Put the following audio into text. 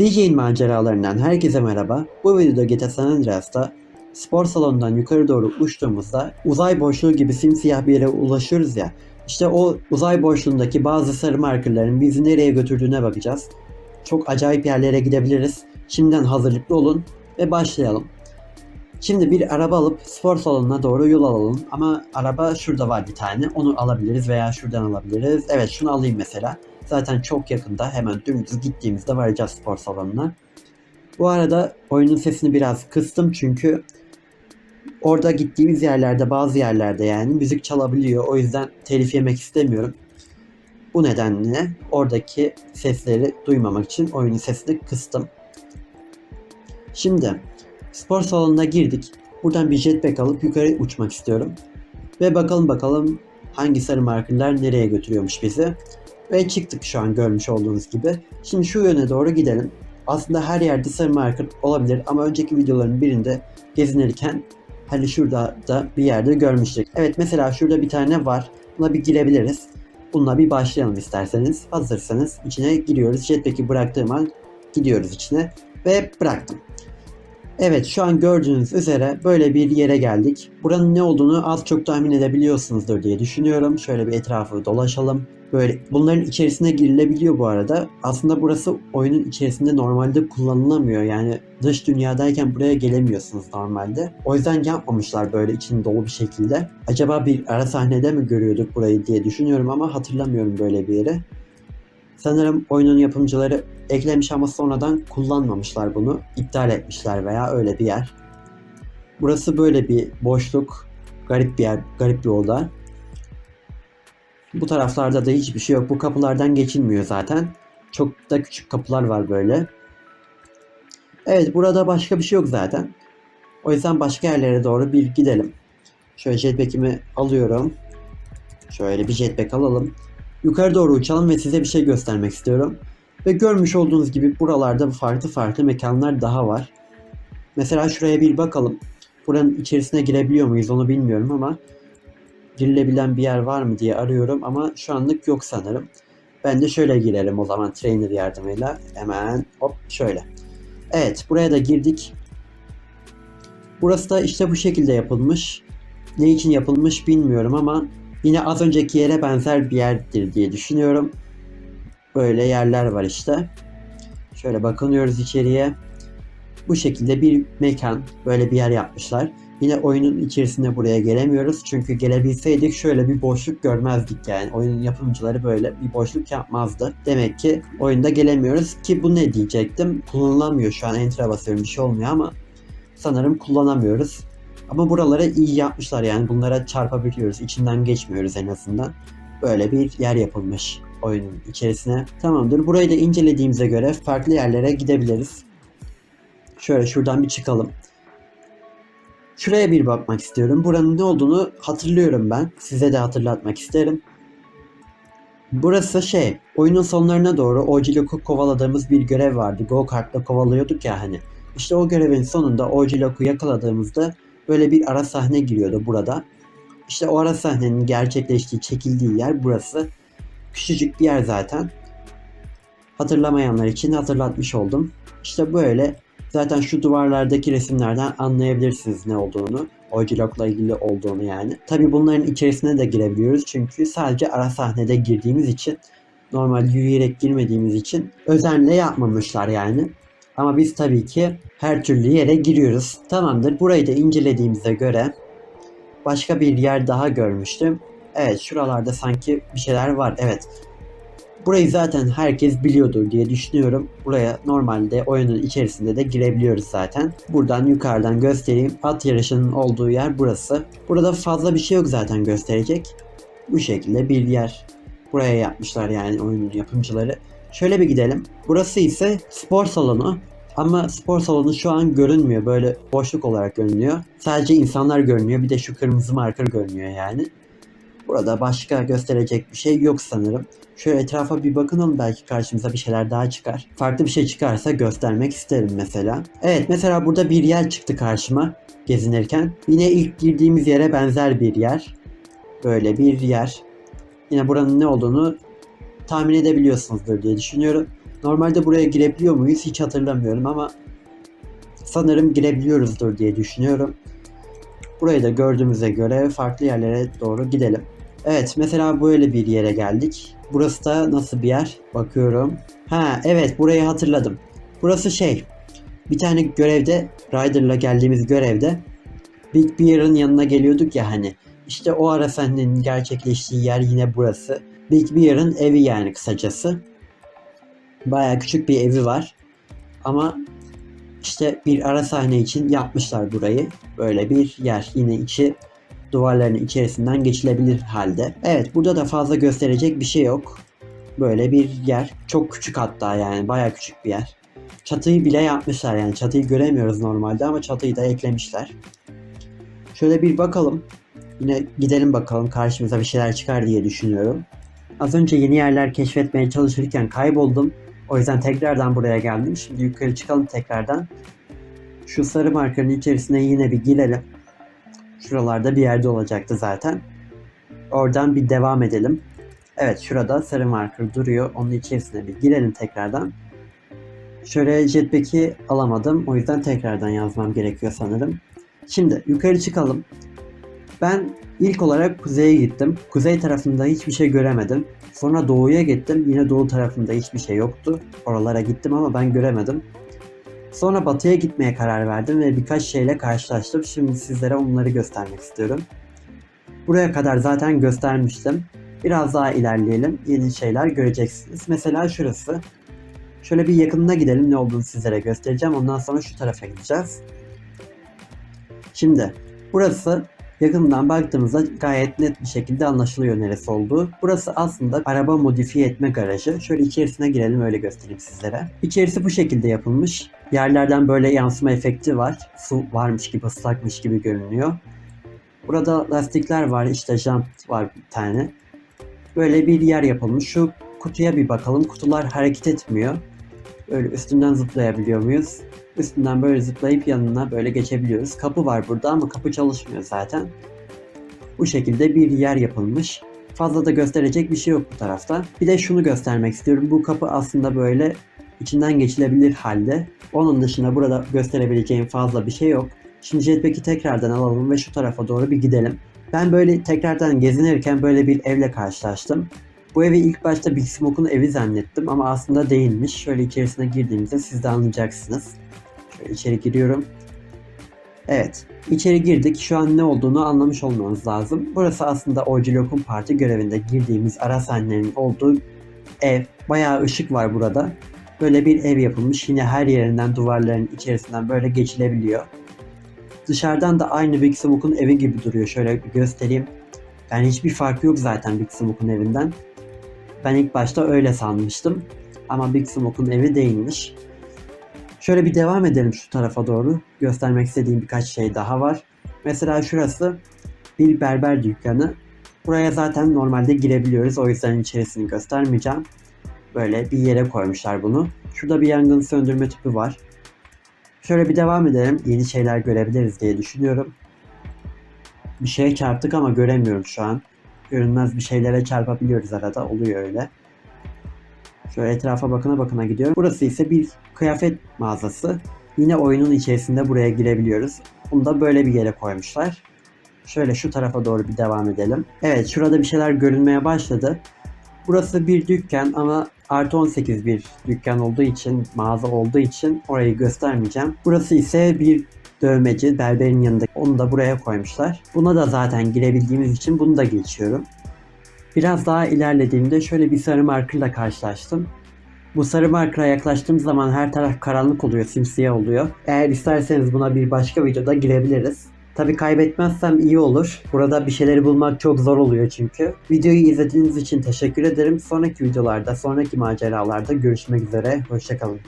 CJ'in maceralarından herkese merhaba. Bu videoda GTA San Andreas'ta spor salonundan yukarı doğru uçtuğumuzda uzay boşluğu gibi simsiyah bir yere ulaşıyoruz ya. İşte o uzay boşluğundaki bazı sarı markerların bizi nereye götürdüğüne bakacağız. Çok acayip yerlere gidebiliriz. Şimdiden hazırlıklı olun ve başlayalım. Şimdi bir araba alıp spor salonuna doğru yol alalım. Ama araba şurada var bir tane. Onu alabiliriz veya şuradan alabiliriz. Evet şunu alayım mesela. Zaten çok yakında hemen dümdüz gittiğimizde varacağız spor salonuna. Bu arada oyunun sesini biraz kıstım çünkü orada gittiğimiz yerlerde bazı yerlerde yani müzik çalabiliyor. O yüzden telif yemek istemiyorum. Bu nedenle oradaki sesleri duymamak için oyunun sesini kıstım. Şimdi spor salonuna girdik. Buradan bir jetpack alıp yukarı uçmak istiyorum. Ve bakalım bakalım hangi sarı markerlar nereye götürüyormuş bizi. Ve çıktık şu an görmüş olduğunuz gibi. Şimdi şu yöne doğru gidelim. Aslında her yerde sarı marker olabilir ama önceki videoların birinde gezinirken hani şurada da bir yerde görmüştük. Evet mesela şurada bir tane var. Buna bir girebiliriz. Bununla bir başlayalım isterseniz. Hazırsanız içine giriyoruz. Jetpack'i bıraktığım an gidiyoruz içine. Ve bıraktım. Evet şu an gördüğünüz üzere böyle bir yere geldik. Buranın ne olduğunu az çok tahmin edebiliyorsunuzdur diye düşünüyorum. Şöyle bir etrafı dolaşalım. Böyle bunların içerisine girilebiliyor bu arada. Aslında burası oyunun içerisinde normalde kullanılamıyor. Yani dış dünyadayken buraya gelemiyorsunuz normalde. O yüzden yapmamışlar böyle için dolu bir şekilde. Acaba bir ara sahnede mi görüyorduk burayı diye düşünüyorum ama hatırlamıyorum böyle bir yeri. Sanırım oyunun yapımcıları eklemiş ama sonradan kullanmamışlar bunu. iptal etmişler veya öyle bir yer. Burası böyle bir boşluk. Garip bir yer, garip bir oda. Bu taraflarda da hiçbir şey yok. Bu kapılardan geçilmiyor zaten. Çok da küçük kapılar var böyle. Evet burada başka bir şey yok zaten. O yüzden başka yerlere doğru bir gidelim. Şöyle jetpack'imi alıyorum. Şöyle bir jetpack alalım. Yukarı doğru uçalım ve size bir şey göstermek istiyorum. Ve görmüş olduğunuz gibi buralarda farklı farklı mekanlar daha var. Mesela şuraya bir bakalım. Buranın içerisine girebiliyor muyuz onu bilmiyorum ama girilebilen bir yer var mı diye arıyorum ama şu anlık yok sanırım. Ben de şöyle girelim o zaman trainer yardımıyla. Hemen hop şöyle. Evet buraya da girdik. Burası da işte bu şekilde yapılmış. Ne için yapılmış bilmiyorum ama yine az önceki yere benzer bir yerdir diye düşünüyorum. Böyle yerler var işte. Şöyle bakınıyoruz içeriye. Bu şekilde bir mekan, böyle bir yer yapmışlar. Yine oyunun içerisinde buraya gelemiyoruz. Çünkü gelebilseydik şöyle bir boşluk görmezdik yani. Oyunun yapımcıları böyle bir boşluk yapmazdı. Demek ki oyunda gelemiyoruz ki bu ne diyecektim. Kullanılamıyor şu an enter'a basıyorum bir şey olmuyor ama sanırım kullanamıyoruz. Ama buraları iyi yapmışlar yani bunlara çarpabiliyoruz. İçinden geçmiyoruz en azından. Böyle bir yer yapılmış oyunun içerisine. Tamamdır. Burayı da incelediğimize göre farklı yerlere gidebiliriz. Şöyle şuradan bir çıkalım. Şuraya bir bakmak istiyorum. Buranın ne olduğunu hatırlıyorum ben. Size de hatırlatmak isterim. Burası şey, oyunun sonlarına doğru Ojilok'u kovaladığımız bir görev vardı. Go kartla kovalıyorduk ya hani. İşte o görevin sonunda Ojilok'u yakaladığımızda böyle bir ara sahne giriyordu burada. İşte o ara sahnenin gerçekleştiği, çekildiği yer burası. Küçücük bir yer zaten. Hatırlamayanlar için hatırlatmış oldum. İşte böyle Zaten şu duvarlardaki resimlerden anlayabilirsiniz ne olduğunu. Oyculok'la ilgili olduğunu yani. Tabi bunların içerisine de girebiliyoruz çünkü sadece ara sahnede girdiğimiz için normal yürüyerek girmediğimiz için özenle yapmamışlar yani. Ama biz tabii ki her türlü yere giriyoruz. Tamamdır. Burayı da incelediğimize göre başka bir yer daha görmüştüm. Evet şuralarda sanki bir şeyler var. Evet Burayı zaten herkes biliyordur diye düşünüyorum. Buraya normalde oyunun içerisinde de girebiliyoruz zaten. Buradan yukarıdan göstereyim. At yarışının olduğu yer burası. Burada fazla bir şey yok zaten gösterecek. Bu şekilde bir yer. Buraya yapmışlar yani oyunun yapımcıları. Şöyle bir gidelim. Burası ise spor salonu. Ama spor salonu şu an görünmüyor. Böyle boşluk olarak görünüyor. Sadece insanlar görünüyor. Bir de şu kırmızı marker görünüyor yani. Burada başka gösterecek bir şey yok sanırım. Şöyle etrafa bir bakalım belki karşımıza bir şeyler daha çıkar. Farklı bir şey çıkarsa göstermek isterim mesela. Evet mesela burada bir yer çıktı karşıma gezinirken. Yine ilk girdiğimiz yere benzer bir yer. Böyle bir yer. Yine buranın ne olduğunu tahmin edebiliyorsunuzdur diye düşünüyorum. Normalde buraya girebiliyor muyuz hiç hatırlamıyorum ama sanırım girebiliyoruzdur diye düşünüyorum. Burayı da gördüğümüze göre farklı yerlere doğru gidelim. Evet mesela böyle bir yere geldik. Burası da nasıl bir yer? Bakıyorum. Ha evet burayı hatırladım. Burası şey bir tane görevde Ryder'la geldiğimiz görevde Big Bear'ın yanına geliyorduk ya hani. İşte o ara sahnenin gerçekleştiği yer yine burası. Big Bear'ın evi yani kısacası. Baya küçük bir evi var. Ama işte bir ara sahne için yapmışlar burayı. Böyle bir yer. Yine içi duvarların içerisinden geçilebilir halde. Evet burada da fazla gösterecek bir şey yok. Böyle bir yer. Çok küçük hatta yani baya küçük bir yer. Çatıyı bile yapmışlar yani çatıyı göremiyoruz normalde ama çatıyı da eklemişler. Şöyle bir bakalım. Yine gidelim bakalım karşımıza bir şeyler çıkar diye düşünüyorum. Az önce yeni yerler keşfetmeye çalışırken kayboldum. O yüzden tekrardan buraya geldim. Şimdi yukarı çıkalım tekrardan. Şu sarı markanın içerisine yine bir girelim. Şuralarda bir yerde olacaktı zaten. Oradan bir devam edelim. Evet şurada sarı marker duruyor. Onun içerisine bir girelim tekrardan. Şöyle jetpack'i alamadım. O yüzden tekrardan yazmam gerekiyor sanırım. Şimdi yukarı çıkalım. Ben ilk olarak kuzeye gittim. Kuzey tarafında hiçbir şey göremedim. Sonra doğuya gittim. Yine doğu tarafında hiçbir şey yoktu. Oralara gittim ama ben göremedim. Sonra batıya gitmeye karar verdim ve birkaç şeyle karşılaştım. Şimdi sizlere onları göstermek istiyorum. Buraya kadar zaten göstermiştim. Biraz daha ilerleyelim. Yeni şeyler göreceksiniz. Mesela şurası. Şöyle bir yakınına gidelim ne olduğunu sizlere göstereceğim. Ondan sonra şu tarafa gideceğiz. Şimdi burası yakından baktığımızda gayet net bir şekilde anlaşılıyor neresi olduğu. Burası aslında araba modifiye etme garajı. Şöyle içerisine girelim öyle göstereyim sizlere. İçerisi bu şekilde yapılmış. Yerlerden böyle yansıma efekti var. Su varmış gibi ıslakmış gibi görünüyor. Burada lastikler var işte jant var bir tane. Böyle bir yer yapılmış. Şu kutuya bir bakalım. Kutular hareket etmiyor. Böyle üstünden zıplayabiliyor muyuz? Üstünden böyle zıplayıp yanına böyle geçebiliyoruz. Kapı var burada ama kapı çalışmıyor zaten. Bu şekilde bir yer yapılmış. Fazla da gösterecek bir şey yok bu tarafta. Bir de şunu göstermek istiyorum. Bu kapı aslında böyle içinden geçilebilir halde. Onun dışında burada gösterebileceğim fazla bir şey yok. Şimdi jetpack'i tekrardan alalım ve şu tarafa doğru bir gidelim. Ben böyle tekrardan gezinirken böyle bir evle karşılaştım. Bu evi ilk başta Big Smoke'un evi zannettim ama aslında değilmiş. Şöyle içerisine girdiğimizde siz de anlayacaksınız. Şöyle içeri giriyorum. Evet, içeri girdik. Şu an ne olduğunu anlamış olmanız lazım. Burası aslında Orcilok'un parti görevinde girdiğimiz ara sahnenin olduğu ev. Bayağı ışık var burada. Böyle bir ev yapılmış. Yine her yerinden duvarların içerisinden böyle geçilebiliyor. Dışarıdan da aynı Big Smoke'un evi gibi duruyor. Şöyle bir göstereyim. Yani hiçbir farkı yok zaten Big Smoke'un evinden. Ben ilk başta öyle sanmıştım. Ama Big Smoke'un evi değilmiş. Şöyle bir devam edelim şu tarafa doğru. Göstermek istediğim birkaç şey daha var. Mesela şurası bir berber dükkanı. Buraya zaten normalde girebiliyoruz. O yüzden içerisini göstermeyeceğim. Böyle bir yere koymuşlar bunu. Şurada bir yangın söndürme tüpü var. Şöyle bir devam edelim. Yeni şeyler görebiliriz diye düşünüyorum. Bir şeye çarptık ama göremiyorum şu an. Görünmez bir şeylere çarpabiliyoruz arada. Oluyor öyle. Şöyle etrafa bakına bakına gidiyorum. Burası ise bir kıyafet mağazası. Yine oyunun içerisinde buraya girebiliyoruz. Bunu da böyle bir yere koymuşlar. Şöyle şu tarafa doğru bir devam edelim. Evet şurada bir şeyler görünmeye başladı. Burası bir dükkan ama artı 18 bir dükkan olduğu için, mağaza olduğu için orayı göstermeyeceğim. Burası ise bir dövmeci, berberin yanında. Onu da buraya koymuşlar. Buna da zaten girebildiğimiz için bunu da geçiyorum. Biraz daha ilerlediğimde şöyle bir sarı markerla karşılaştım. Bu sarı markera yaklaştığım zaman her taraf karanlık oluyor, simsiyah oluyor. Eğer isterseniz buna bir başka videoda girebiliriz. Tabi kaybetmezsem iyi olur. Burada bir şeyleri bulmak çok zor oluyor çünkü. Videoyu izlediğiniz için teşekkür ederim. Sonraki videolarda, sonraki maceralarda görüşmek üzere. Hoşçakalın.